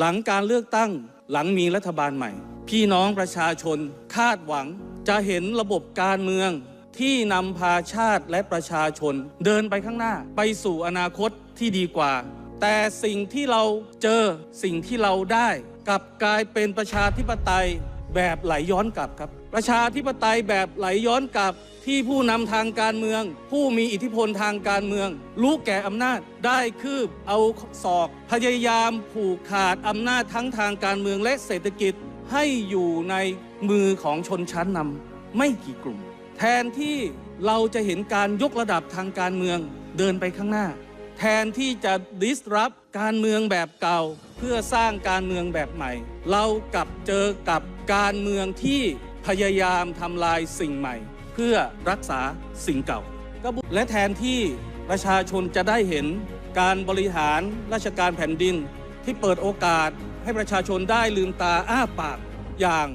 หลังการเลือกตั้งหลังมีรัฐบาลใหม่ พี่น้องประชาชนคาดหวังจะเห็นระบบการเมืองที่นำพาชาติและประชาชน เดินไปข้างหน้า ไปสู่อนาคตที่ดีกว่า แต่สิ่งที่เราเจอสิ่งที่เราได้กลับกลายเป็นประชาธิปไตย แบบไหลย้อนกลับครับ ประชาธิปไตยแบบไหลย้อนกลับที่ผู้นำทางการเมือง ผู้มีอิทธิพลทางการเมือง รู้แก่อำนาจได้คืบเอาศอก พยายามผูกขาดอำนาจทั้งทางการเมืองและเศรษฐกิจให้อยู่ในมือของชนชั้นนำไม่กี่กลุ่ม แทนที่เราจะเห็นการยกระดับทางการเมืองเดินไปข้างหน้า แทนที่จะ disrupt การเมืองแบบเก่า เพื่อสร้างการเมืองแบบใหม่ เรากลับเจอกับการเมืองที่พยายามทำลายสิ่งใหม่ เพื่อรักษาสิ่งเก่า และแทนที่ประชาชนจะได้เห็นการบริหารราชการแผ่นดิน ที่เปิดโอกาสให้ประชาชนได้ลืมตาอ้าปากอย่าง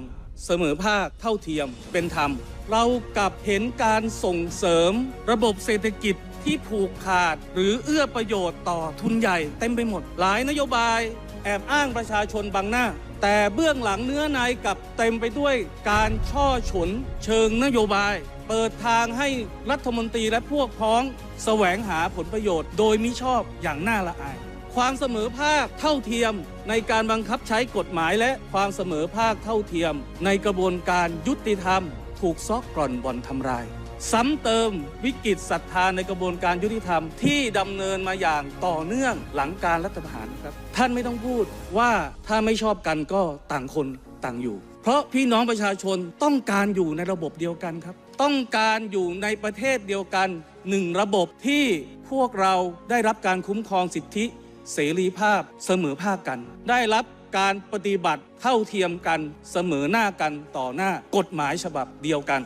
เสมอภาคเท่าเทียมเป็นธรรม เรากลับเห็นการส่งเสริมระบบเศรษฐกิจ ที่ผูกขาดหรือเอื้อประโยชน์ต่อทุนใหญ่เต็มไปหมด หลายนโยบาย แอบอ้างประชาชนบังหน้า แต่เบื้องหลังเนื้อในกับเต็มไปด้วยการช่อฉนเชิงนโยบาย เปิดทางให้รัฐมนตรีและพวกพ้องแสวงหาผลประโยชน์ โดยมิชอบอย่างน่าละอายความเสมอภาคเท่าเทียมในการบังคับใช้กฎหมายและความเสมอภาคเท่าเทียม ในกระบวนการยุติธรรม ถูกซอกกร่อนบ่อนทำลาย ซ้ำเติมวิกฤตศรัทธาในกระบวนการยุติธรรมที่ดำเนินมาอย่างต่อเนื่องหลังการรัฐประหารครับ ท่านไม่ต้องพูดว่าถ้าไม่ชอบกันก็ต่างคนต่างอยู่ เพราะพี่น้องประชาชนต้องการอยู่ในระบบเดียวกันครับ ต้องการอยู่ในประเทศเดียวกันหนึ่งระบบที่พวกเราได้รับการคุ้มครองสิทธิเสรีภาพเสมอภาคกัน ได้รับการปฏิบัติเท่าเทียมกันเสมอหน้ากันต่อหน้ากฎหมายฉบับเดียวกัน